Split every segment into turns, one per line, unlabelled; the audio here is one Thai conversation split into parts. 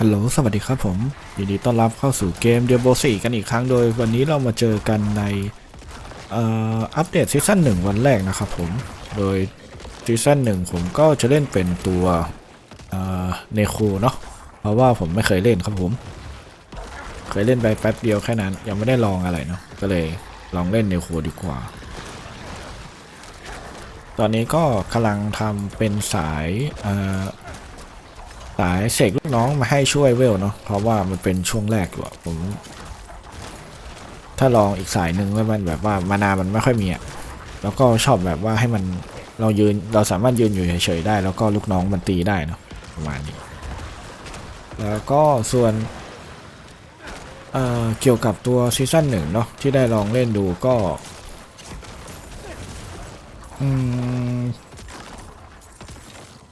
ฮัลโหล สวัสดีครับผม ยินดีต้อนรับเข้าสู่เกมเดียโบสี่กันอีกครั้งโดย วันนี้เรามาเจอกันในอัปเดตซีซั่นหนึ่งวันแรกนะครับผม โดยซีซั่นหนึ่งผมก็จะเล่นเป็นตัวเนโคเนาะ เพราะว่าผมไม่เคยเล่นครับผม เคยเล่นไปแป๊บเดียวแค่นั้น ยังไม่ได้ลองอะไรเนาะ ก็เลยลองเล่นเนโคดีกว่า ตอนนี้ก็กำลังทำเป็นสายอ สายเสกลูกน้องมาให้ช่วยเวลเนาะเพราะว่ามันเป็นช่วงแรกอยู่ผม ถ้าลองอีกสายหนึ่งแล้วมันแบบว่ามานามันไม่ค่อยมีอะแล้วก็ชอบแบบว่าให้มันเรายืนเราสามารถยืนอยู่เฉยๆได้ แล้วก็ลูกน้องมันตีได้เนาะประมาณนี้ แล้วก็ส่วนเเกี่ยวกับตัวซีซั่นหนึ่งเนาะที่ได้ลองเล่นดูก็ อืม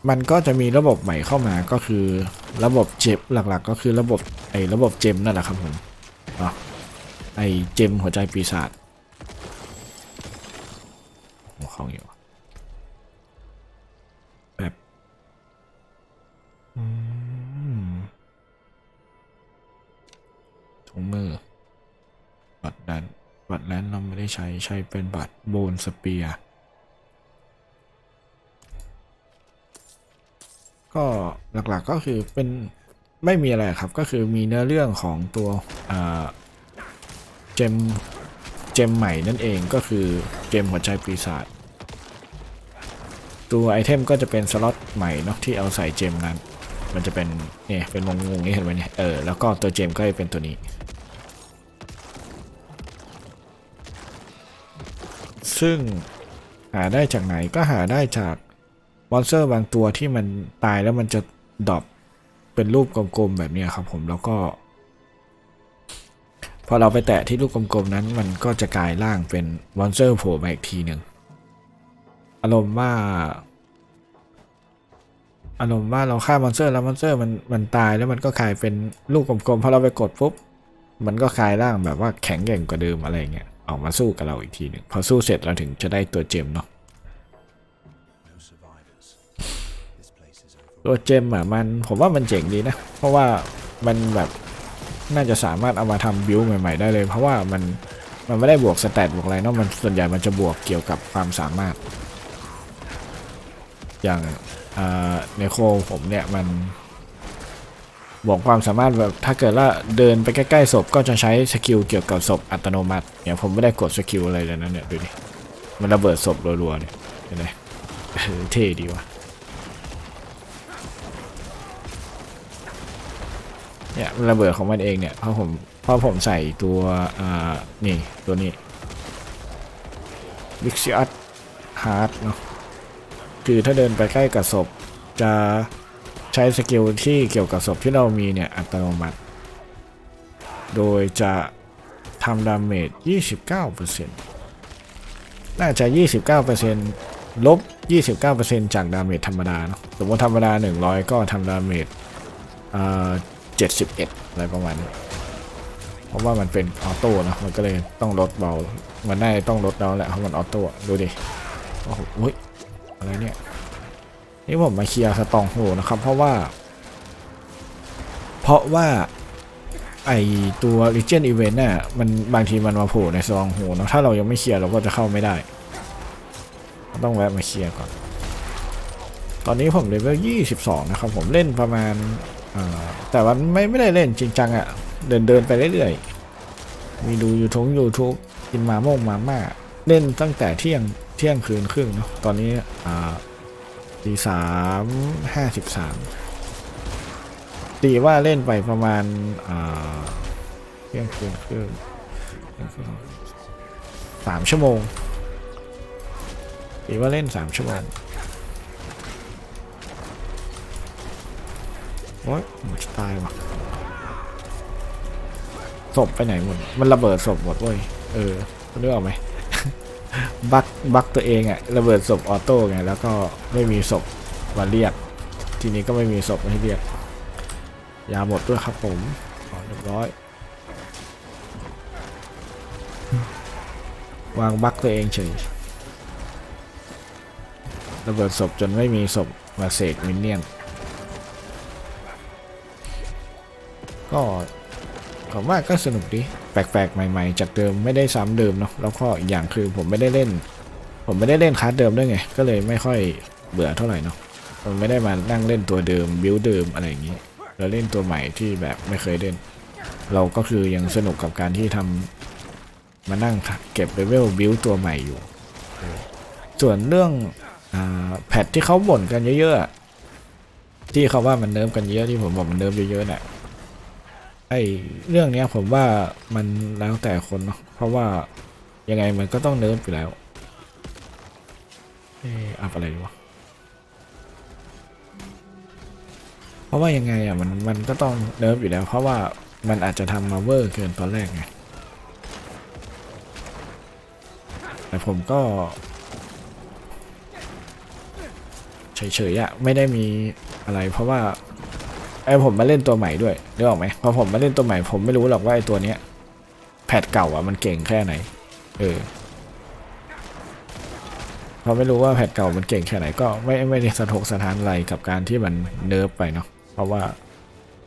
มันก็จะมีระบบใหม่เข้ามาก็คือระบบเจมหลักๆ ก็คือระบบไอ้ระบบเจมนั่นแหละครับผมเนาะไอ้เจมหัวใจปีศาจหัวของอยู่แบบถุงมือบัตรนั้นบัตรนั้นเราไม่ได้ใช้ใช้เป็นบัตรโบนสเปียร์ ก็หลักๆก็คือเป็นไม่มีอะไรครับก็คือมีเนื้อเรื่องของตัวเจมเจมใหม่นั่นเองก็คือเจมหัวใจปีศาจตัวไอเทมก็จะเป็นสล็อตใหม่เนาะที่เอาใส่เจมนั้น มันจะเป็นเนี่ยเป็นวงงๆนี่เห็นไหมเนี่ยเออแล้วก็ตัวเจมก็จะเป็นตัวนี้ ซึ่งหาได้จากไหนก็หาได้จาก มอนสเตอร์บางตัวที่มันตายแล้วมันจะดรอปเป็นรูปกลมๆแบบนี้ครับผมแล้วก็ พอเราไปแตะที่รูปกลมๆนั้น มันก็จะกลายร่างเป็นมอนสเตอร์โผล่มาอีกทีหนึ่งอารมณ์ว่าอารมณ์ว่าเราฆ่ามอนสเตอร์แล้วมอนสเตอร์มันมันตายแล้วมันก็กลายเป็นลูกกลมๆพอเราไปกดปุ๊บมันก็กลายร่างแบบว่าแข็งแกร่งกว่าเดิมอะไรเงี้ยออกมาสู้กับเราอีกทีหนึ่งพอสู้เสร็จเราถึงจะได้ตัวเจมเนาะ ตัวเจมอะมันผมว่ามันเจ๋งดีนะ เพราะว่ามันแบบน่าจะสามารถเอามาทำบิวใหม่ ๆ ได้เลย เพราะว่ามันมันไม่ได้บวกสแตทบวกอะไรเนาะมันส่วนใหญ่มันจะบวกเกี่ยวกับความสามารถ อย่างเนโคผมเนี่ยมันบวกความสามารถแบบถ้าเกิดว่าเดินไปใกล้ๆศพก็จะใช้สกิลเกี่ยวกับศพอัตโนมัติเนี่ยผมไม่ได้กดสกิลอะไรเลยนะเนี่ยดูดิมันระเบิดศพรัวๆเนี่ยเห็นไหมเออเท่ดีว่ะ เนี่ยมันระเบิดของมันเองเนี่ยเพราะผมเพราะผมใส่ตัวอ่านี่ตัวนี้ b i x i u s Heart เนาะคือถ้าเดินไปใกล้กับศพ จะใช้สกิลที่เกี่ยวกับศพที่เรามีเนี่ย อัตโนมัติ โดยจะทำดาเมจ 29%น่าจะ 29%ลบ 29%จากดาเมจธรรมดาเนาะสมมติธรรมดา 100 ก็ทำดาเมจ 71 อะไรประมาณนี้ เพราะว่ามันเป็นออโต้นะ มันก็เลยต้องลดเบา มันได้ต้องลดแล้วแหละเพราะมันออโต้ ดูดิ โอ้โหเฮ้ยอะไรเนี่ย นี่ผมมาเคลียร์สตองโหนะครับ เพราะว่า เพราะว่าไอตัว Legion Event น่ะมันบางทีมันมาโผล่ในสตองโหนะถ้าเรายังไม่เคลียร์เราก็จะเข้าไม่ได้ ต้องแวะมาเคลียร์ก่อน ตอนนี้ผมเลเวล 22 นะครับ ผมเล่นประมาณ แต่ว่าไม่ไม่ได้เล่นจริงจังอะ่ะ เดินเดินไปเรื่อยๆ มีดูยูทูบยูทูบกินมาโมงมาม่า เล่นตั้งแต่เที่ยงเที่ยงคืนครึ่งเนาะ ตอนนี้อ่าตีสามห้าสิบสามตีว่าเล่นไปประมาณอ่าเที่ยงคืนครึ่งสามชั่วโมงตีว่าเล่นสามชั่วโมง โอ๊ยมันจะตายว่ะศพไปไหนหมด มันระเบิดศพหมดเว้ย เออคุณนึกออกไหมบักบักตัวเองอะระเบิดศพออโต้ไง แล้วก็ไม่มีศพมาเรียก ทีนี้ก็ไม่มีศพให้เรียก ยาหมดด้วยครับผมอ๋อเรียบร้อย วางบักตัวเองเฉย ระเบิดศพจนไม่มีศพมาเสกมินเนี่ยน ก็ผมว่าก็สนุกดีแปลกๆ ใหม่ๆ จากเดิมไม่ได้ซ้ำเดิมเนาะแล้วก็อีกอย่างคือผมไม่ได้เล่น ผมไม่ได้เล่นคลาสเดิมด้วยไง ก็เลยไม่ค่อยเบื่อเท่าไหร่เนาะผมไม่ได้มานั่งเล่นตัวเดิมบิวเดิมอะไรอย่างนี้แล้วเล่นตัวใหม่ที่แบบไม่เคยเล่น เราก็คือยังสนุกกับการที่ทำมานั่งเก็บเลเวลบิวตัวใหม่อยู่ ส่วนเรื่องอแพทที่เขาบ่นกันเยอะๆที่เขาว่ามันเนิร์ฟกันเยอะที่ผมบอกมันเนิร์ฟเยอะๆเนี่ย ไอเรื่องเนี้ยผมว่ามันแล้วแต่คนเนาะเพราะว่ายังไงมันก็ต้องเนิร์ฟอยู่แล้วเอออัพอะไรดีวะเพราะว่ายังไงอะมันมันก็ต้องเนิร์ฟอยู่แล้ว เพราะว่ามันอาจจะทำมาเวอร์เกินตอนแรกไงแต่ผมก็เฉยๆอะไม่ได้มีอะไรเพราะว่า ไอ้ผมมาเล่นตัวใหม่ด้วยนึกออกไหมพอผมมาเล่นตัวใหม่ ผมไม่รู้หรอกว่าไอ้ตัวเนี้ยแพทเก่าอะมันเก่งแค่ไหน เออพอไม่รู้ว่าแพทเก่ามันเก่งแค่ไหนก็ไม่ไม่ได้สะทกสะท้านอะไรกับการที่มันเนิร์ฟไปเนาะเพราะว่า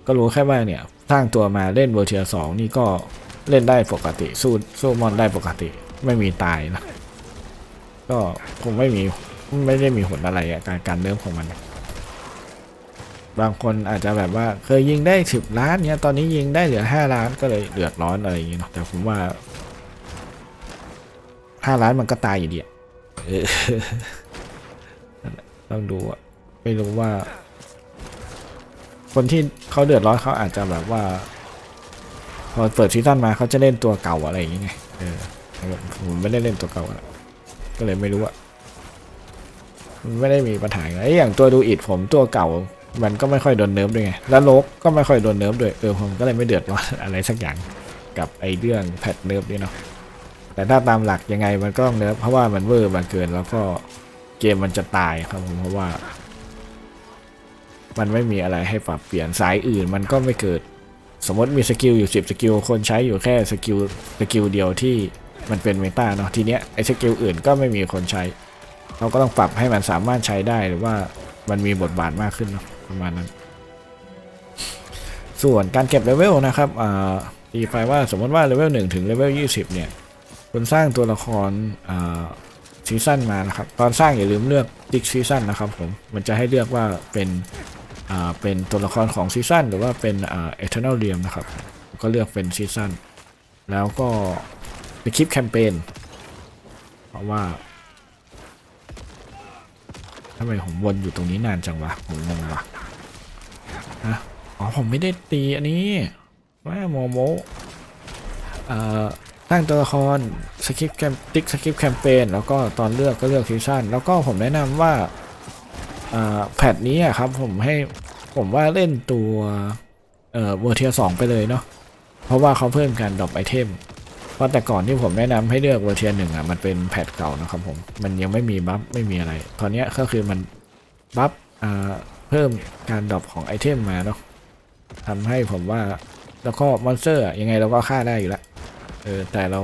ก็รู้แค่ว่าเนี่ยสร้างตัวมาเล่นเวอร์เทียสองนี่ก็เล่นได้ปกติ สู้สู้มอนได้ปกติ ไม่มีตายนะก็คงไม่มีไม่ได้มีผลอะไรอะการการเริ่มของมัน บางคนอาจจะแบบว่าเคยยิงได้สิบล้านเนี้ยตอนนี้ยิงได้เหลือห้าล้านก็เลยเดือดร้อนอะไรอย่างเงี้ยเนาะแต่ผมว่าห้าล้านมันก็ตายอยู่ดีอะต้องดูอะไม่รู้ว่า คนที่เขาเดือดร้อนเขาอาจจะแบบว่า พอเปิดซีซั่นมาเขาจะเล่นตัวเก่าอะไรอย่างเงี้ยเออผมไม่ได้เล่นตัวเก่าอะก็เลยไม่รู้อะไม่ได้มีปัญหาอะไรอย่างตัวดูอิดผมตัวเก่า มันก็ไม่ค่อยโดนเนิร์ฟด้วยไง แล้วโลกก็ไม่ค่อยโดนเนิร์ฟด้วย เออผมก็เลยไม่เดือดร้อนอะไรสักอย่างกับไอเรื่องแพทเนิร์ฟนี่เนาะ แต่ถ้าตามหลักยังไงมันก็ต้องเนิร์ฟเพราะว่ามันเวอร์มาเกินแล้วก็เกมมันจะตายครับผมเพราะว่า มันไม่มีอะไรให้ปรับเปลี่ยนสายอื่นมันก็ไม่เกิด สมมติมีสกิลอยู่ 10 สกิล คนใช้อยู่แค่สกิลสกิลเดียวที่มันเป็นเมตาเนาะทีเนี้ยไอสกิลอื่นก็ไม่มีคนใช้ เราก็ต้องปรับให้มันสามารถใช้ได้หรือว่ามันมีบทบาทมากขึ้นเนอะ ประมาณนั้น ส่วนการเก็บเลเวลนะครับอ่าตีไปว่าสมมติว่าเลเวล1ถึงเลเวล20 เนี่ยคุณสร้างตัวละครอ่าซีซั่นมานะครับ ตอนสร้างอย่าลืมเลือกติ๊กซีซั่นนะครับผม มันจะให้เลือกว่าเป็นอ่าเป็นตัวละครของซีซั่นหรือว่าเป็นอ่าเอเทอร์นลเรียมนะครับ ก็เลือกเป็นซีซั่นแล้วก็ไปคลิปแคมเปญเพราะว่าทำไมผมวนอยู่ตรงนี้นานจังวะผมงงวะ ฮะอ๋อผมไม่ได้ตีอันนี้ว่าโมโมเอ่อตั้งตัวละครสคริปต์แคมติ๊กสคริปต์แคมเปญแล้วก็ตอนเลือกก็เลือกซีซั่นแล้วก็ผมแนะนำว่าอ่าแพทนี้ครับผมให้ผมว่าเล่นตัวเอ่อเวอร์เทียสองไปเลยเนาะเพราะว่าเขาเพิ่มการดรอปไอเทมเพราะแต่ก่อนที่ผมแนะนำให้เลือกเวอร์เทียนหนึ่งอะมันเป็นแพทเก่านะครับผมมันยังไม่มีบัฟไม่มีอะไรตอนนี้ก็คือมันบัฟอ่า เพิ่มการดรอปของไอเทมมาเนาะทำให้ผมว่าแล้วก็มอนสเตอร์ยังไงเราก็ฆ่าได้อยู่แล้วเออแต่เรา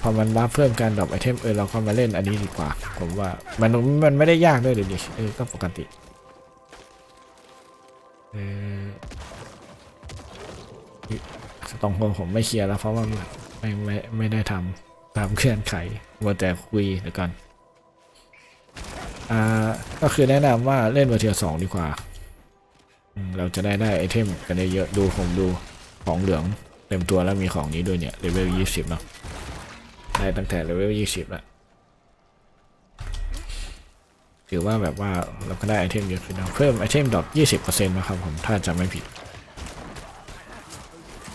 พอมันบัฟเพิ่มการดรอปไอเทมเออเราก็มาเล่นอันนี้ดีกว่า ผมว่ามันมันไม่ได้ยากด้วยเลยดิเออก็ปกติเออตรงผมผมไม่เคลียร์แล้วเพราะว่าไม่ไม่ไม่ได้ทำตามเคลื่อนไขมัวแต่คุยเดี๋ยวก่อน อ่าก็คือแนะนำว่าเล่นเวอร์เทียสองดีกว่า เราจะได้ได้ไอเทมกันได้เยอะดูผมดูของเหลืองเต็มตัวแล้วมีของนี้ด้วยเนี่ยเลเวลยี่สิบเนาะได้ตั้งแต่เลเวลยี่สิบแล้วถือว่าแบบว่าเราก็ได้ไอเทมเยอะขึ้นนะเพิ่มไอเทมดอปยี่สิบเปอร์เซ็นต์นะครับผมถ้าจำไม่ผิด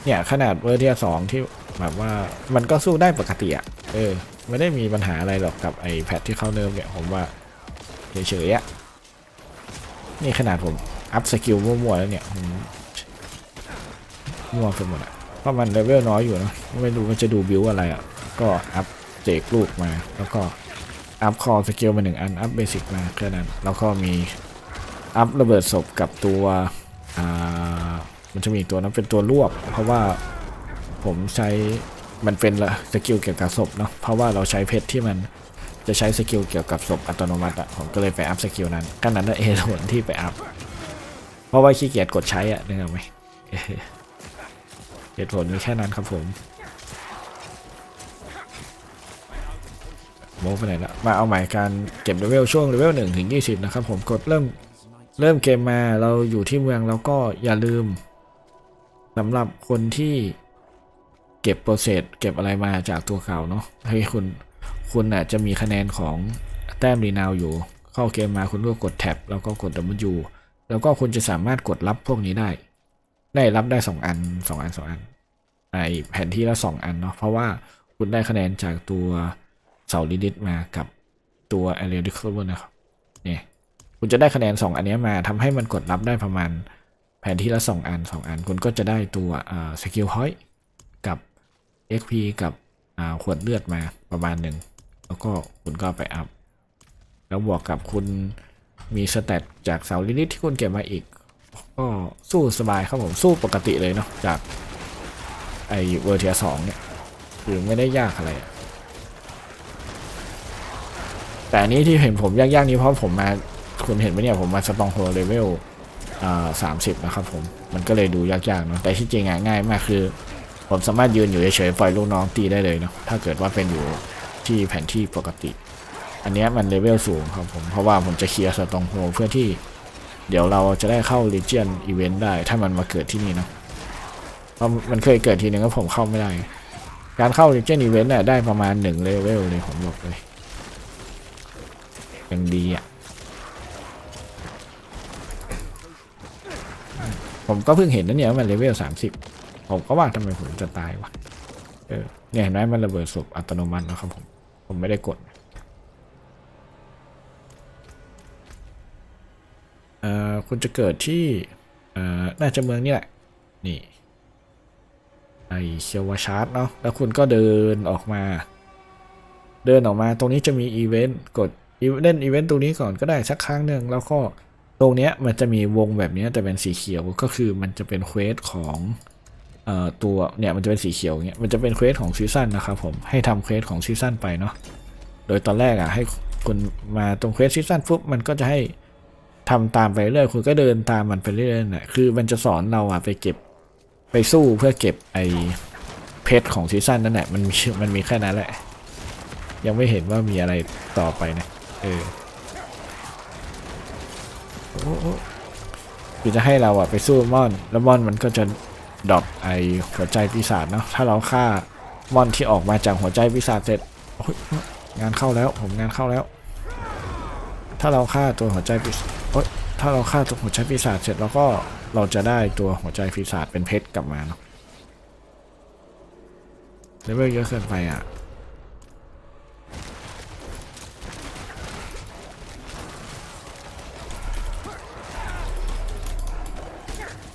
เนี่ยขนาดเวอร์เทียสองที่แบบว่ามันก็สู้ได้ปกติอะเออ ไม่ได้มีปัญหาอะไรหรอกกับไอแพทที่เข้าเนิร์ฟเนี่ยผมว่า เฉยๆอะนี่ขนาดผม อัพสกิลมั่วๆแล้วเนี่ยผมมั่วไปหมดอะเพราะมันเลเวลน้อยอยู่นะไม่รู้ว่าจะดูบิวอะไรอะก็อัพเจกลูกมา แล้วก็อัพคอสกิลมาหนึ่งอัน อัพเบสิกมาแค่นั้นแล้วก็มีอัพระเบิดศพกับตัวมันจะมีตัวนั้นเป็นตัวรวบ เพราะว่าผมใช้มันเป็นละสกิลเกี่ยวกับศพเนาะเพราะว่าเราใช้เพชรที่มัน จะใช้สกิลเกี่ยวกับศพอัตโนมัติอะผมก็เลยไปอัพสกิลนั้นก็นั้นนั่นเองผลที่ไปอัพเพราะว่าขี้เกียจกดใช้อะนึกออกไหมเหตุผลมีแค่นั้นครับผมโมไปไหนละมาเอาหม่การเก็บเลเวลช่วงเลเวลหนึ่งถึงยี่สิบนะครับผมกดเริ่มเริ่มเกมมาเราอยู่ที่เมืองแล้วก็อย่าลืมสำหรับคนที่เก็บโปรเซสเก็บอะไรมาจากตัวเก่าเนาะให้คุณ คุณอะจะมีคะแนนของแต้มรีนาวอยู่ เข้าเกมมาคุณก็กดแท็บแล้วก็กด W แล้วก็คุณจะสามารถกดรับพวกนี้ได้ ได้รับได้สองอันสองอันสองอันไอแผนที่ละสองอันเนาะเพราะว่าคุณได้คะแนนจากตัวเสาลิดิตมากับตัว a r e a d i c a l นะครับเนี่ยคุณจะได้คะแนนสองอันนี้มาทำให้มันกดรับได้ประมาณแผนที่ละสองอันสองอัน คุณก็จะได้ตัวสกิลพอยต์กับ XP กับขวดเลือดมาประมาณหนึ่ง แล้วก็คุณก็ไปอัพ แล้วบวกกับคุณมีสเตตจากเสาลิดิตที่คุณเก็บมาอีก ก็สู้สบายครับผมสู้ปกติเลยเนาะจากไอเวอร์เทียสองเนี่ยคือไม่ได้ยากอะไรอะแต่นี้ที่เห็นผมยากๆนี้เพราะผมมาคุณเห็นไหมเนี่ยผมมาสตองโฮเลเวลอ่าสามสิบนะครับผมมันก็เลยดูยากๆเนาะแต่ที่จริงอะง่ายมากคือ ผมสามารถยืนอยู่เฉยๆปล่อยลูกน้องตีได้เลยเนาะถ้าเกิดว่าเป็นอยู่ ที่แผนที่ปกติ อันนี้มันเลเวลสูงครับผมเพราะว่าผมจะเคลียร์สตองโฮเพื่อที่เดี๋ยวเราจะได้เข้า Legion Event ได้ ถ้ามันมาเกิดที่นี่เนะเพราะมันเคยเกิดทีนึงก็ผมเข้าไม่ได้ การเข้า Legion Event น่ะได้ประมาณหนึ่งเลเวลเลยผมบอกเลยยังดีอะ ผมก็เพิ่งเห็นนะเนี่ยมันเลเวลสามสิบผมก็ว่าทำไมผมจะตายวะ เออ เนี่ยเห็นไหมมันระเบิดศพอัตโนมัติแล้วครับผม ผมไม่ได้กด เอ่อ คุณจะเกิดที่ เอ่อ น่าจะเมืองนี่แหละ นี่ไอเชียวชาร์ตเนาะ แล้วคุณก็เดินออกมา เดินออกมา ตรงนี้จะมีอีเวนต์ กดเล่นอีเวนต์ตรงนี้ก่อนก็ได้สักครั้งหนึ่งแล้วก็ตรงเนี้ยมันจะมีวงแบบนี้แต่เป็นสีเขียวก็คือมันจะเป็นเควสของ ตัวเนี่ยมันจะเป็นสีเขียวเงี้ยมันจะเป็นเควสของซีซั่นนะครับผมให้ทำเควสของซีซั่นไปเนาะโดยตอนแรกอะให้คุณมาตรงเควสซีซั่นปุ๊บมันก็จะให้ทำตามไปเรื่อยคุณก็เดินตามมันไปเรื่อยๆน่ะคือมันจะสอนเราอะไปเก็บไปสู้เพื่อเก็บไอ้เพชรของซีซั่นนั่นแหละมันมีมันมีแค่นั้นแหละ ยังไม่เห็นว่ามีอะไรต่อไปนะเออคือจะให้เราอะไปสู้มอน แล้วมอนมันก็จะ ดรอปไอหัวใจปีศาจเนาะถ้าเราฆ่ามอนที่ออกมาจากหัวใจปีศาจเสร็จงานเข้าแล้วผมงานเข้าแล้ว ถ้าเราฆ่าตัวหัวใจปีศาจถ้าเราฆ่าตัวหัวใจปีศาจเสร็จแล้วก็เราจะได้ตัวหัวใจปีศาจเป็นเพชรกลับมาเนาะเลเวลเยอะเกินไปอะ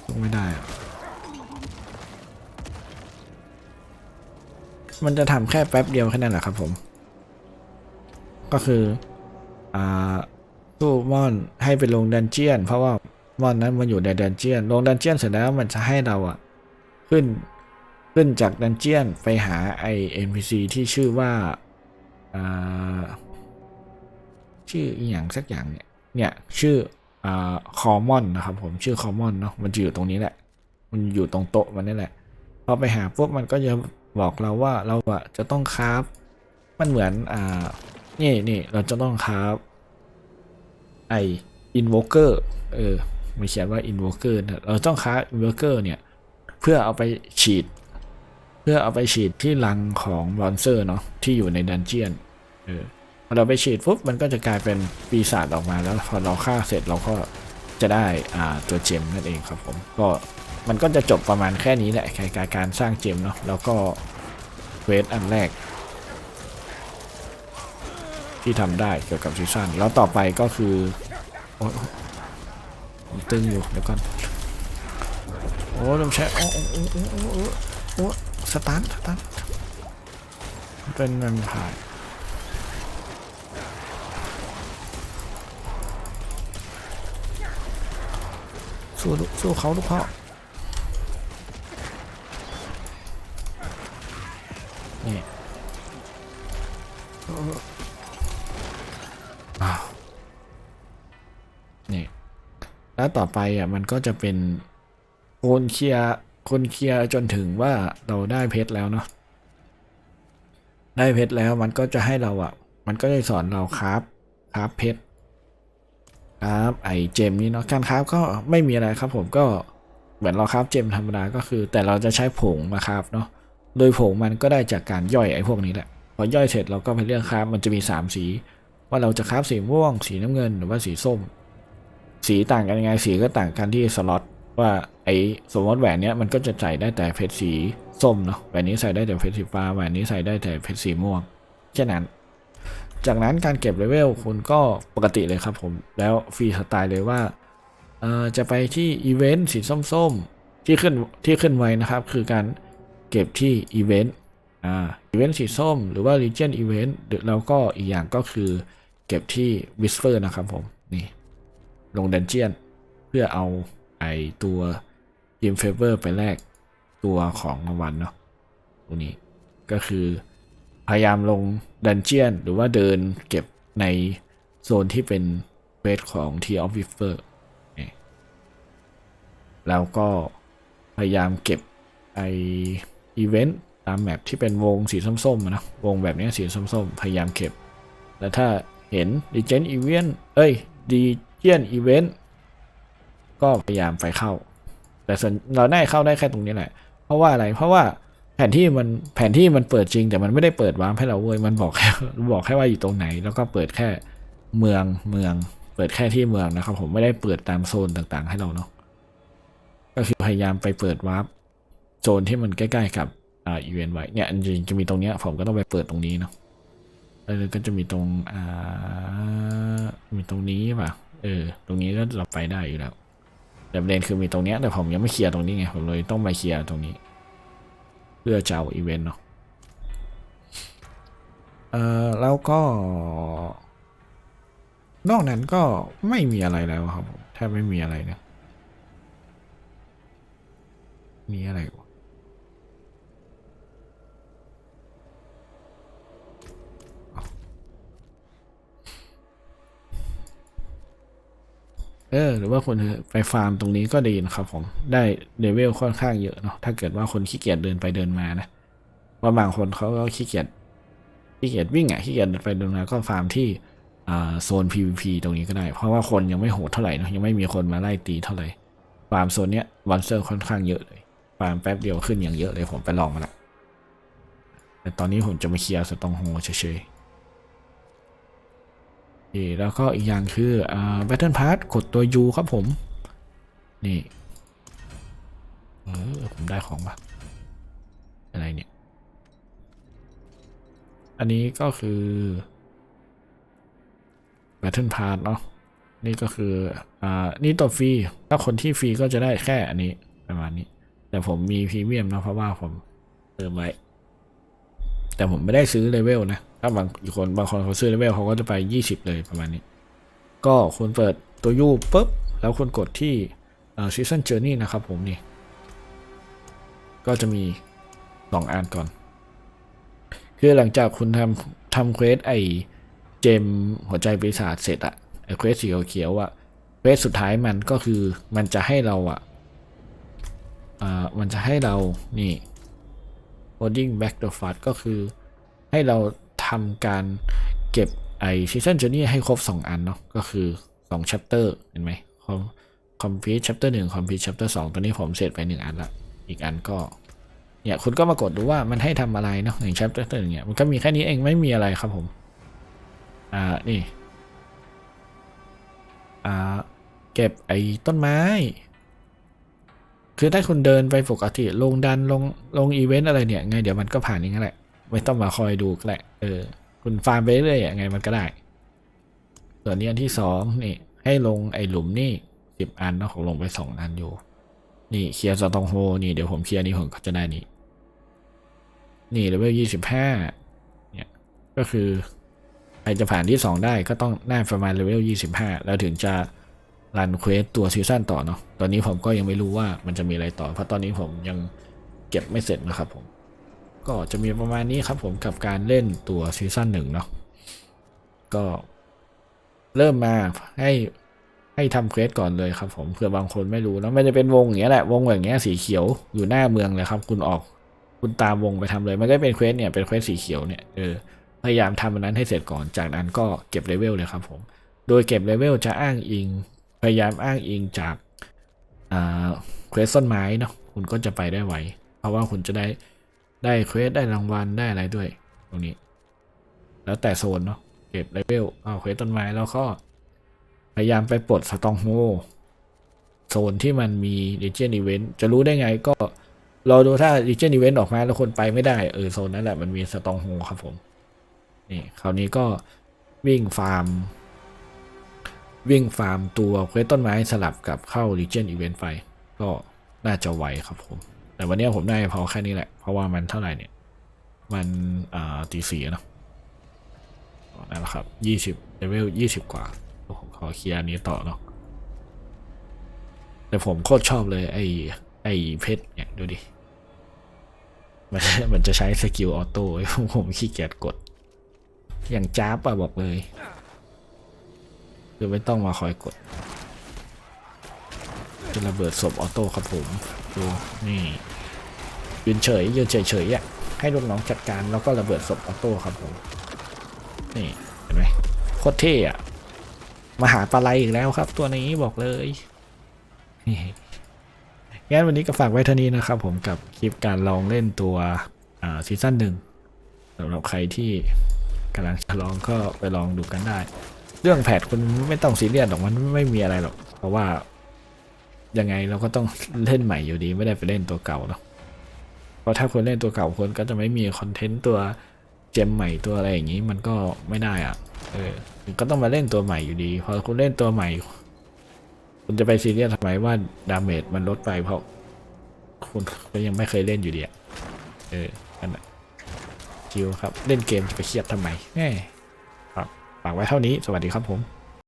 ลงไม่ได้อะ มันจะทำแค่แป๊บเดียวแค่นั้นแหละครับผม ก็คืออ่าสู้มอนให้ไปลงดันเจียน เพราะว่ามอนนั้นมันอยู่ในดันเจียน ลงดันเจียนเสร็จแล้วมันจะให้เราอะขึ้นขึ้นจากดันเจียนไปหาไอ NPC ที่ชื่อว่าอ่าชื่ออหย่างสักอย่างเนี่ยเนี่ยชื่ออ่าคอมอนนะครับผมชื่อคอมอนเนาะมันจะอยู่ตรงนี้แหละ มันอยู่ตรงโต๊ะมันนี่แหละพอไปหาปุ๊บมันก็จะ บอกเราว่าเราอะจะต้องคราฟมันเหมือนอ่านี่นี่เราจะต้องคราฟไอ invoker เออมันเขียนว่า invoker นะเราต้องค้า invoker เนี่ย เพื่อเอาไปฉีด เพื่อเอาไปฉีดที่รังของมอนเตอร์เนาะที่อยู่ในดันเจียนเออพอเราไปฉีดปุ๊บมันก็จะกลายเป็นปีศาจออกมาแล้วพอเราฆ่าเสร็จเราก็จะได้อ่าตัวเจมนั่นเองครับผมก็ มันก็จะจบประมาณแค่นี้แหละการการสร้างเจมเนาะแล้วก็เวทอันแรก ที่ทำได้เกี่ยวกับซีซั่นแล้วต่อไปก็คือตึงอยู่เดี๋ยวก่อนโอ้ลมใช้โอ้โอ้โอ้โอ้โอ้โอ้โอ้สตาร์ทสตาร์ทเป็นแวมไพร์สู้ลูกสู้เขาลูกพ่อ แล้วต่อไปอะมันก็จะเป็นคนเคลียร์คนเคลียร์จนถึงว่าเราได้เพชรแล้วเนาะได้เพชรแล้วมันก็จะให้เราอะ มันก็จะสอนเราคราฟคราฟเพชรคราฟไอเจมนี้เนาะการคราฟก็ไม่มีอะไรครับผมก็เหมือนเราคราฟเจมธรรมดาก็คือ แต่เราจะใช้ผงมาคราฟเนาะโดยผงมันก็ได้จากการย่อยไอพวกนี้แหละพอย่อยเสร็จเราก็ไปเลือกคราฟมันจะมีสามสี ว่าเราจะคราฟสีม่วง สีน้ำเงินหรือว่าสีส้ม สีต่างกันยังไงสีก็ต่างกันที่สล็อตว่าไอ้สมมติแหวนเนี้ยมันก็จะใส่ได้แต่เพชรสีส้มเนาะแหวนนี้ใส่ได้แต่เพชรสีฟ้าแหวนนี้ใส่ได้แต่เพชรสีม่วงแค่นั้น จากนั้นการเก็บเลเวลคุณก็ปกติเลยครับผม แล้วฟรีสไตล์เลยว่าเอ่อจะไปที่อีเวนต์สีส้มๆที่ขึ้นที่ขึ้นไว้นะครับ คือการเก็บที่อีเวนต์อ่าอีเวนต์สีส้ม หรือว่า Legion Event แล้วก็อีกอย่างก็คือเก็บที่ Whisper นะครับผมนี่ ลงดันเจียน เพื่อเอาไอตัว i m Favor ไปแลกตัวของรางวัลเนาะตรงนี้ก็คือพยายามลงดันเจียน หรือว่าเดินเก็บในโซนที่เป็นเวทของ T of Whisper นี่แล้วก็พยายามเก็บไออีเวนต์ตามแมปที่เป็นวงสีส้มๆนะวงแบบนี้สีส้มๆ พยายามเก็บ แล้วถ้าเห็น Legend Event เอ้ยดี Legion Event ก็พยายามไปเข้า แต่ส่วนเราได้เข้าได้แค่ตรงนี้แหละ เพราะว่าอะไรเพราะว่าแผนที่มันแผนที่มันเปิดจริง แต่มันไม่ได้เปิดวาร์ปให้เราเว้ยมันบอกแค่บอกแค่ว่าอยู่ตรงไหน แล้วก็เปิดแค่เมืองเมือง เปิดแค่ที่เมืองนะครับ ผมไม่ได้เปิดตามโซนต่างๆ ให้เราเนาะก็คือพยายามไปเปิดวาร์ปโซนที่มันใกล้ๆกับอ่าอีเวนต์ไว้เนี่ยจริงจะมีตรงเนี้ยผมก็ต้องไปเปิดตรงนี้เนาะเออก็จะมีตรงอ่ามีตรงนี้ป่ะ เออ ตรงนี้ก็เราไปได้อยู่แล้ว แต่ประเด็นคือมีตรงเนี้ยแต่ผมยังไม่เคลียร์ตรงนี้ไง ผมเลยต้องมาเคลียร์ตรงนี้ เพื่อจะเอาอีเวนต์เนาะ เออแล้วก็ นอกนั้นก็ไม่มีอะไรแล้วครับผมแทบไม่มีอะไรนะมีอะไรว เออหรือว่าคนไปฟาร์มตรงนี้ก็ดีนะครับผมได้เลเวลค่อนข้างเยอะเนาะถ้าเกิดว่าคนขี้เกียจเดินไปเดินมานะว่าบางคนเขาก็ขี้เกียจขี้เกียจวิ่งอะขี้เกียจไปเดินมาก็ฟาร์มที่โซน PVP ตรงนี้ก็ได้ เพราะว่าคนยังไม่โหดเท่าไหร่เนะยังไม่มีคนมาไล่ตีเท่าไหร่ฟาร์มโซนเนี้ยวันเซอร์ค่อนข้างเยอะเลยฟาร์มแป๊บเดียวขึ้นอย่างเยอะเลยผมไปลองมาละแต่ตอนนี้ผมจะมาเคลียร์สตองโฮเฉยๆ นี่แล้วก็อีกอย่างคืออ่า Battle Pass กดตัว U ครับผม นี่ เออ ผมได้ของปะอะไรเนี่ย อันนี้ก็คือ Battle Pass เนาะนี่ก็คือ อ่า นี่ตัวฟรี ถ้าคนที่ฟรีก็จะได้แค่อันนี้ประมาณนี้ แต่ผมมีพรีเมียมนะเพราะว่าผมเติมไว้ แต่ผมไม่ได้ซื้อเลเวลนะ ถ้าบางคนบางคนเขาซื้อเลเวลเขาก็จะไป 20 เลยประมาณนี้ ก็คุณเปิดตัวยูปุ๊บ แล้วคุณกดที่ซีซันเจอร์นี่นะครับผมนี่ ก็จะมีสองอันก่อน คือหลังจากคุณทำทำเควสไอเจมหัวใจปีศาจเสร็จอะไอเควสสีเขียวๆอะเควสสุดท้ายมันก็คือมันจะให้เราอะอ่ามันจะให้เรานี่ holding back the fast ก็คือ ให้เราทำการเก็บไอ season journey ให้ครบ 2 อันเนาะก็คือ 2 chapter เห็นไหม complete chapter 1 complete chapter 2 ตอนนี้ผมเสร็จไป 1 อันละ อีกอันก็เนี่ยคุณก็มากดดูว่ามันให้ทำอะไรเนาะอย่าง chapter หนึ่งเนี่ยมันก็มีแค่นี้เองไม่มีอะไรครับผม อ่า นี่ อ่า เก็บไอ้ต้นไม้ คือถ้าคุณเดินไปปกติลงดันลงลงอีเวนต์อะไรเนี่ยไงเดี๋ยวมันก็ผ่านอย่างนั้นแหละ ไม่ต้องมาคอยดูก็แหละ เออ คุณฟาร์มไปเรื่อยๆยังไงมันก็ได้ ส่วนนี้อันที่สองนี่ ให้ลงไอ้หลุมนี่สิบอันเนาะผมลงไปสองอันอยู่ นี่เคลียร์สตองโฮนี่เดี๋ยวผมเคลียร์นี่ผมก็จะได้นี่นี่เลเวลยี่สิบห้าเนี่ยก็คือใครจะผ่านที่สองได้ก็ต้องน่าประมาณเลเวลยี่สิบห้าแล้วถึงจะ รันเควสตัวซีซั่นต่อเนาะ ตอนนี้ผมก็ยังไม่รู้ว่ามันจะมีอะไรต่อ เพราะตอนนี้ผมยังเก็บไม่เสร็จนะครับผม ก็จะมีประมาณนี้ครับผมกับการเล่นตัวซีซั่นหนึ่งเนาะ ก็เริ่มมาให้ให้ทำเควสก่อนเลยครับผมเผื่อบางคนไม่รู้นะม่ได้เป็นวงอย่างเงี้ยแหละวงอย่างเงี้ยสีเขียวอยู่หน้าเมืองเลยครับ คุณออกคุณตามวงไปทำเลย มันก็เป็นเควสเนี่ยเป็นเควสสีเขียวเนี่ยเออพยายามทำอันนั้นให้เสร็จก่อนจากนั้นก็เก็บเลเวลเลยครับผม โดยเก็บเลเวลจะอ้างอิง พยายามอ้างอิงจากเควสต้นไม้เนาะคุณก็จะไปได้ไวเพราะว่าคุณจะได้ได้เควสได้รางวัลได้อะไรด้วย ตรงนี้ แล้วแต่โซนเนาะเก็บเลเวลเอาเควสต้นไม้แล้วก็พยายามไปปลดสตองโฮโซนที่มันมี Legion Event จะรู้ได้ไงก็รอดูถ้า Legion Event ออกมาแล้วคนไปไม่ได้เออโซนนั้นแหละมันมีสตองโฮครับผม นี่คราวนี้ก็วิ่งฟาร์ม วิ่งฟาร์มตัวเควสต้นไม้สลับกับเข้า Legion Event ไป ก็น่าจะไหวครับผม แต่วันนี้ผมได้พอแค่นี้แหละ เพราะว่ามันเท่าไหร่เนี่ย มันตีสี่เนาะนั่นแหละครับยี่สิบเลเวลยี่สิบกว่าผมขอเคลียร์นี้ต่อเนาะแต่ผมโคตรชอบเลยไอ้ไอ้เพชรเนี่ยดูดิ มันมันจะใช้สกิลออโต้ผมผมขี้เกียจกด อย่างจ้าบอะบอกเลย คือไม่ต้องมาคอยกดจะระเบิดศพออโต้ครับผมดูนี่ยืนเฉยยืนเฉยเฉยๆอะให้ลูกน้องจัดการแล้วก็ระเบิดศพออโต้ครับผมนี่เห็นไหมโคตรเท่อะมาหาปลาไหลอีกแล้วครับ ตัวนี้บอกเลยนี่งั้นวันนี้ก็ฝากไว้เท่านี้นะครับผมกับคลิปการลองเล่นตัวซีซั่นหนึ่งสำหรับใครที่กำลังจะลองก็ไปลองดูกันได้ เรื่องแพทคุณไม่ต้องซีเรียสหรอกมันไม่มีอะไรหรอก เพราะว่ายังไงเราก็ต้องเล่นใหม่อยู่ดีไม่ได้ไปเล่นตัวเก่าเนาะเพราะถ้าคุณเล่นตัวเก่าคุณก็จะไม่มีคอนเทนต์ตัวเจมใหม่ตัวอะไรอย่างนี้มันก็ไม่ได้อะเออก็ต้องมาเล่นตัวใหม่อยู่ดีพอคุณเล่นตัวใหม่ คุณจะไปซีเรียสทำไมว่าดาเมจมันลดไปเพราะคุณก็ยังไม่เคยเล่นอยู่ดีอะเออนั่นแหละชิวครับ เล่นเกมจะไปเครียดทำไมแหม ฝากไว้เท่านี้ สวัสดีครับผม